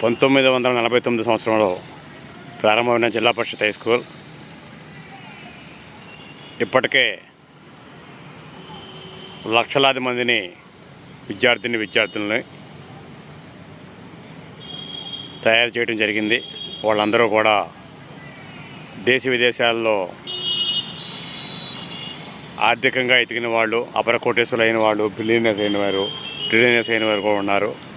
పంతొమ్మిది వందల నలభై తొమ్మిది సంవత్సరంలో ప్రారంభమైన జిల్లా పరిషత్ హై స్కూల్. ఇప్పటికే లక్షలాది మందిని విద్యార్థిని విద్యార్థులని తయారు చేయడం జరిగింది. వాళ్ళందరూ కూడా దేశ విదేశాల్లో ఆర్థికంగా ఎదిగిన వాళ్ళు అపర కోటేశ్వరులు అయిన వాళ్ళు బిలియనర్స్ అయిన వారు ట్రిలియనర్స్ అయిన వారు కూడా ఉన్నారు.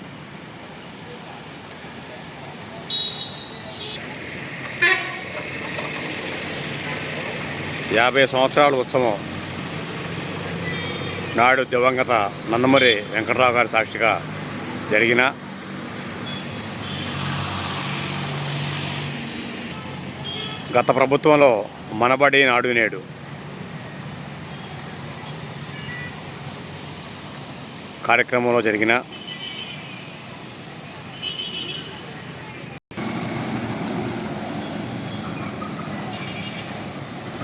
యాభై సంవత్సరాల ఉత్సవం నాడు దివంగత నందమూరి వెంకటరావు గారి సాక్షిగా జరిగిన గత ప్రభుత్వంలో మనబడి నాడు నేడు కార్యక్రమంలో జరిగిన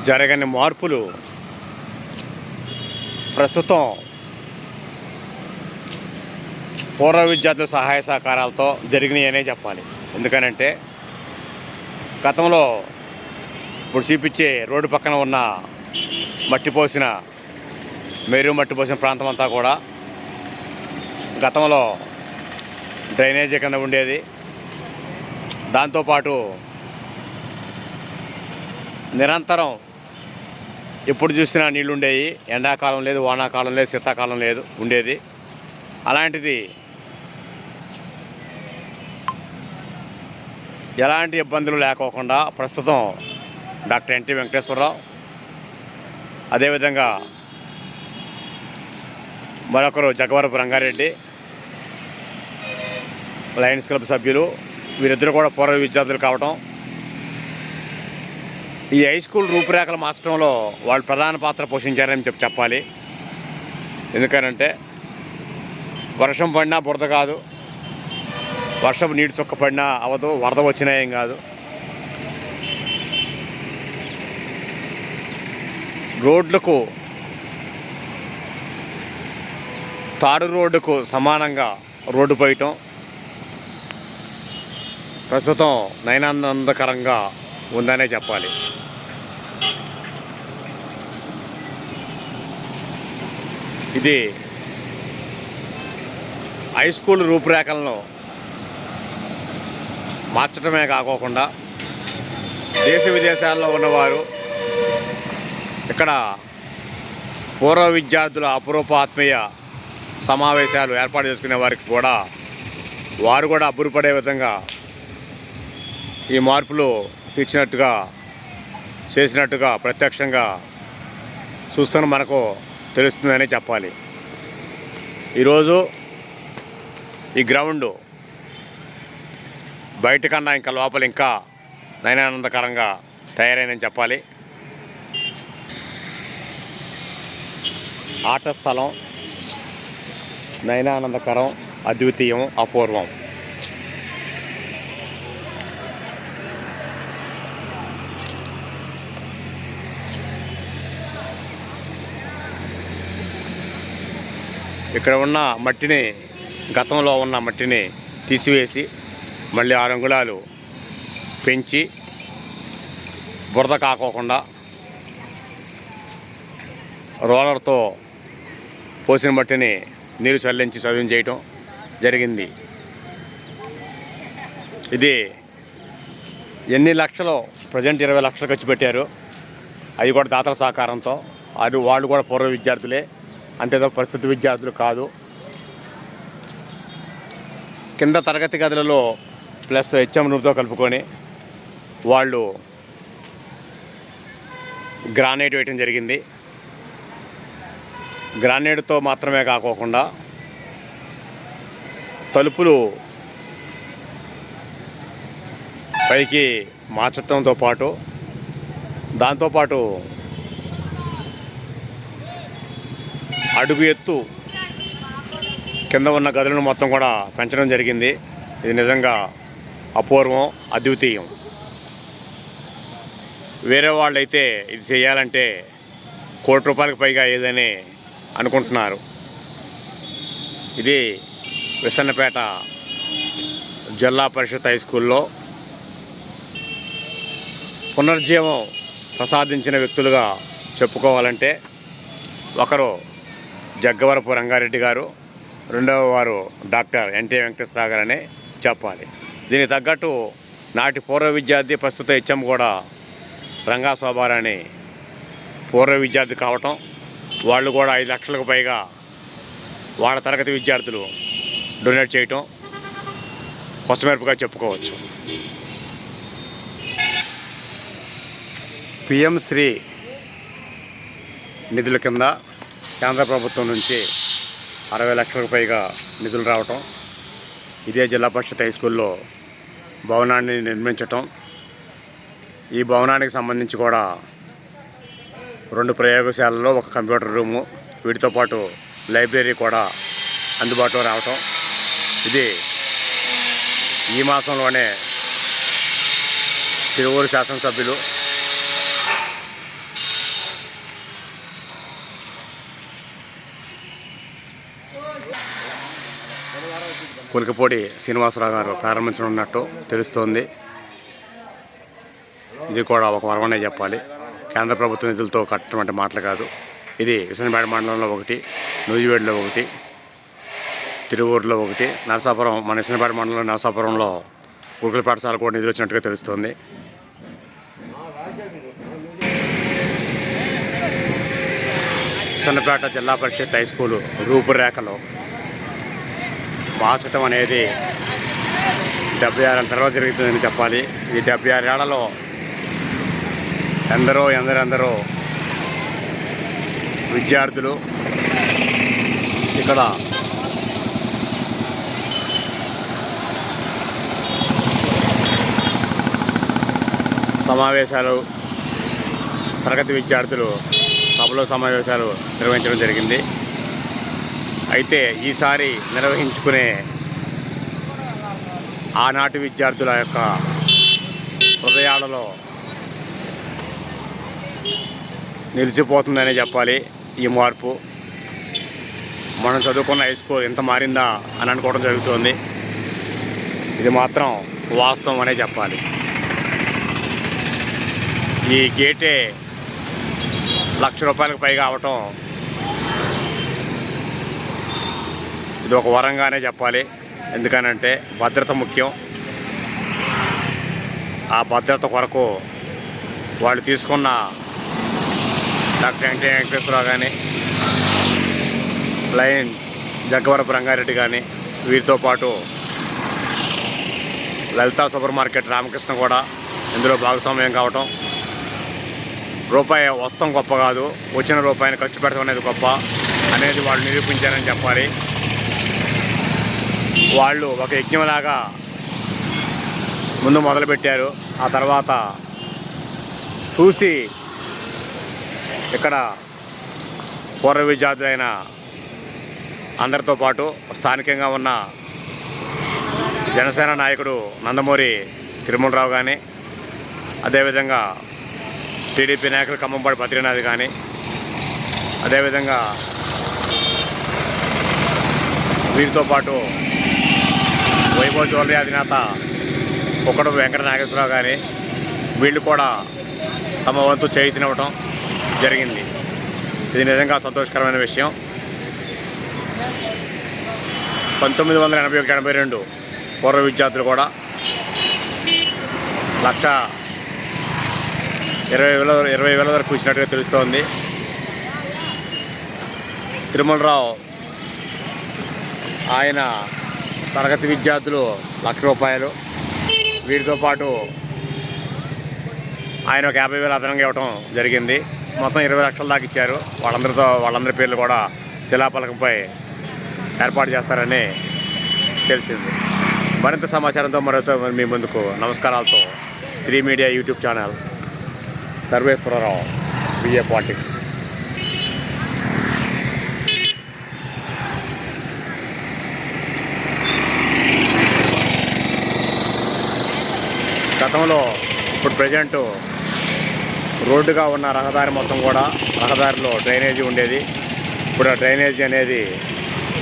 జరగని మార్పులు ప్రస్తుతం పూర్వ విద్యార్థుల సహాయ సహకారాలతో జరిగినాయనే చెప్పాలి. ఎందుకనంటే గతంలో ఇప్పుడు చూపించే రోడ్డు పక్కన ఉన్న మట్టి పోసిన మెరు మట్టి పోసిన ప్రాంతం అంతా కూడా గతంలో డ్రైనేజీ కింద ఉండేది. దాంతోపాటు నిరంతరం ఎప్పుడు చూసినా నీళ్ళు ఉండేవి ఎండాకాలం లేదు వానాకాలం లేదు శీతాకాలం లేదు ఉండేది. అలాంటిది ఎలాంటి ఇబ్బందులు లేకోకుండా ప్రస్తుతం డాక్టర్ ఎన్టీ వెంకటేశ్వరరావు అదేవిధంగా మరొకరు జగవరపు రంగారెడ్డి లయన్స్ క్లబ్ సభ్యులు వీరిద్దరు కూడా పూర్వ విద్యార్థులు కావటం ఈ హై స్కూల్ రూపురేఖలు మార్చడంలో వాళ్ళు ప్రధాన పాత్ర పోషించారని చెప్పి చెప్పాలి. ఎందుకనంటే వర్షం పడినా బురద కాదు. వర్షపు నీటి చుక్క పడినా అవదు వరద వచ్చినా ఏం కాదు. రోడ్లకు తాడు రోడ్డుకు సమానంగా రోడ్డు పోయటం ప్రస్తుతం నయనానందకరంగా ఉందనే చెప్పాలి. ఇది హై స్కూల్ రూపురేఖలను మార్చడమే కాకోకుండా దేశ విదేశాల్లో ఉన్నవారు ఇక్కడ పూర్వ విద్యార్థుల అపురూప ఆత్మీయ సమావేశాలు ఏర్పాటు చేసుకునే వారికి కూడా వారు కూడా అబ్బురుపడే విధంగా ఈ మార్పులు తెచ్చినట్టుగా చేసినట్టుగా ప్రత్యక్షంగా చూస్తున్న మనకు తెలుస్తుందని చెప్పాలి. ఈరోజు ఈ గ్రౌండ్ బయట కన్నా ఇంకా లోపల ఇంకా నయనానందకరంగా తయారైందని చెప్పాలి. ఆట స్థలం నయనానందకరం అద్వితీయం అపూర్వం. ఇక్కడ ఉన్న మట్టిని గతంలో ఉన్న మట్టిని తీసివేసి మళ్ళీ ఆరు అంగుళాలు పెంచి బురద కాకోకుండా రోలర్తో పోసిన మట్టిని నీరు చల్లించి చదువు చేయటం జరిగింది. ఇది ఎన్ని లక్షలు ప్రజెంట్ ఇరవై లక్షలు ఖర్చు పెట్టారు. అది కూడా దాతల సహకారంతో అది వాళ్ళు కూడా పూర్వ విద్యార్థులే. అంతేదో పరిస్థితి విద్యార్థులు కాదు. కింద తరగతి గదులలో ప్లస్ హెచ్ఎం రూమ్తో కలుపుకొని వాళ్ళు గ్రానైట్ వేయటం జరిగింది. గ్రానైట్తో మాత్రమే కాకోకుండా తలుపులు పైకి మార్చడంతో పాటు దాంతోపాటు అడుగు ఎత్తు కింద ఉన్న గదులను మొత్తం కూడా పెంచడం జరిగింది. ఇది నిజంగా అపూర్వం అద్వితీయం. వేరే వాళ్ళైతే ఇది చేయాలంటే కోటి రూపాయలకు పైగా ఏదని అనుకుంటున్నారు. ఇది విసన్నపేట జిల్లా పరిషత్ హై స్కూల్లో పునర్జీవం ప్రసాదించిన వ్యక్తులుగా చెప్పుకోవాలంటే ఒకరు జగ్గవరపు రంగారెడ్డి గారు రెండవ వారు డాక్టర్ ఎన్టీ వెంకటేశ్వరరావు గారని చెప్పాలి. దీనికి తగ్గట్టు నాటి పూర్వ విద్యార్థి ప్రస్తుత హెచ్ఎం కూడా రంగా శోభారాణి పూర్వ విద్యార్థి కావటం వాళ్ళు కూడా ఐదు లక్షలకు పైగా వాళ్ళ తరగతి విద్యార్థులు డొనేట్ చేయటం కొసమెరుపుగా చెప్పుకోవచ్చు. పిఎం శ్రీ నిధుల కింద కేంద్ర ప్రభుత్వం నుంచి అరవై లక్షలకు పైగా నిధులు రావటం ఇదే జిల్లా పరిషత్ హై స్కూల్లో భవనాన్ని నిర్మించటం ఈ భవనానికి సంబంధించి కూడా రెండు ప్రయోగశాలలో ఒక కంప్యూటర్ రూము వీటితో పాటు లైబ్రరీ కూడా అందుబాటులో రావటం. ఇది ఈ మాసంలోనే తిరువూరు శాసనసభ్యులు పులికపూడి శ్రీనివాసరావు గారు ప్రారంభించనున్నట్టు తెలుస్తోంది. ఇది కూడా ఒక వరమనే చెప్పాలి. కేంద్ర ప్రభుత్వ నిధులతో కట్టడం మాటలు కాదు. ఇది విసనపేట మండలంలో ఒకటి నూజివేడులో ఒకటి తిరువూరులో ఒకటి నరసాపురం మన విసనపేట మండలం నరసాపురంలో గురుకుల పాఠశాల కూడా నిధులు వచ్చినట్టుగా తెలుస్తోంది. విసన్నపేట జిల్లా పరిషత్ హై స్కూలు రూపురేఖలో మార్చడం అనేది డెబ్బై ఆరు తర్వాత జరుగుతుందని చెప్పాలి. ఈ డెబ్బై ఆరు ఏళ్ళలో ఎందరో ఎందరెందరో విద్యార్థులు ఇక్కడ సమావేశాలు తరగతి విద్యార్థులు సభలో సమావేశాలు నిర్వహించడం జరిగింది. అయితే ఈసారి నిర్వహించుకునే ఆనాటి విద్యార్థుల యొక్క హృదయాలలో నిలిచిపోతుందనే చెప్పాలి ఈ మార్పు. మనం చదువుకున్న హై స్కూల్ ఎంత మారిందా అని అనుకోవడం జరుగుతుంది. ఇది మాత్రం వాస్తవం అనే చెప్పాలి. ఈ గేటే లక్ష రూపాయలకు పైగా అవటం ఇది ఒక వరంగానే చెప్పాలి. ఎందుకనంటే భద్రత ముఖ్యం. ఆ భద్రత కొరకు వాళ్ళు తీసుకున్న డాక్టర్ ఎన్టీ వెంకటేశ్వరరావు కానీ లైన్ జగ్గవరపు రంగారెడ్డి కానీ వీరితో పాటు లలితా సూపర్ మార్కెట్ రామకృష్ణ కూడా ఇందులో భాగస్వామ్యం కావటం. రూపాయి వస్తం గొప్ప కాదు. వచ్చిన రూపాయిని ఖర్చు పెడతాం అనేది గొప్ప. అనేది వాళ్ళు నిరూపించారని చెప్పాలి. వాళ్ళు ఒక యజ్ఞంలాగా ముందు మొదలుపెట్టారు. ఆ తర్వాత చూసి ఇక్కడ పూర్వ విద్యార్థులైన అందరితో పాటు స్థానికంగా ఉన్న జనసేన నాయకుడు నందమూరి తిరుమలరావు కానీ అదేవిధంగా టీడీపీ నాయకులు ఖమ్మంపాటి బద్రీనాథ్ కానీ అదేవిధంగా వీరితో పాటు వైభవ జ్యువెలరీ అధినేత ఒకడు వెంకట నాగేశ్వరరావు కానీ వీళ్ళు కూడా తమ వంతు చేయితినివ్వటం జరిగింది. ఇది నిజంగా సంతోషకరమైన విషయం. పంతొమ్మిది వందల ఎనభై ఒకటి ఎనభై రెండు పూర్వ విద్యార్థులు కూడా లక్ష ఇరవై వేల ఇరవై వేల వరకు ఇచ్చినట్టుగా తెలుస్తోంది. తిరుమలరావు ఆయన తరగతి విద్యార్థులు లక్ష రూపాయలు. వీటితో పాటు ఆయన ఒక యాభై వేలు అదనంగా ఇవ్వడం జరిగింది. మొత్తం ఇరవై లక్షల దాకా ఇచ్చారు. వాళ్ళందరితో వాళ్ళందరి పేర్లు కూడా శిలాపలకంపై ఏర్పాటు చేస్తారని తెలిసింది. మరింత సమాచారంతో మరోసారి మీ ముందుకు నమస్కారాలతో three media YouTube channel Sarveswararao BA politics. గతంలో ఇప్పుడు ప్రజెంట్ రోడ్డుగా ఉన్న రహదారి మొత్తం కూడా రహదారిలో డ్రైనేజీ ఉండేది. ఇప్పుడు ఆ డ్రైనేజీ అనేది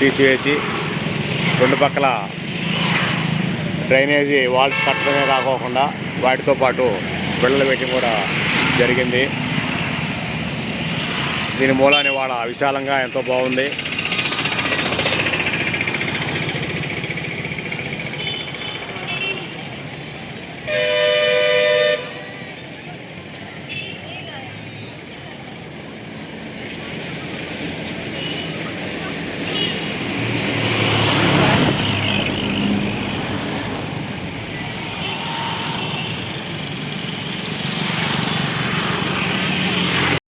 తీసివేసి రెండు పక్కల డ్రైనేజీ వాల్స్ కట్టడమే కాకోకుండా వాటితో పాటు బిళ్ళలు పెట్టి కూడా జరిగింది. దీని మూలాన్ని వాళ్ళ విశాలంగా ఎంతో బాగుంది.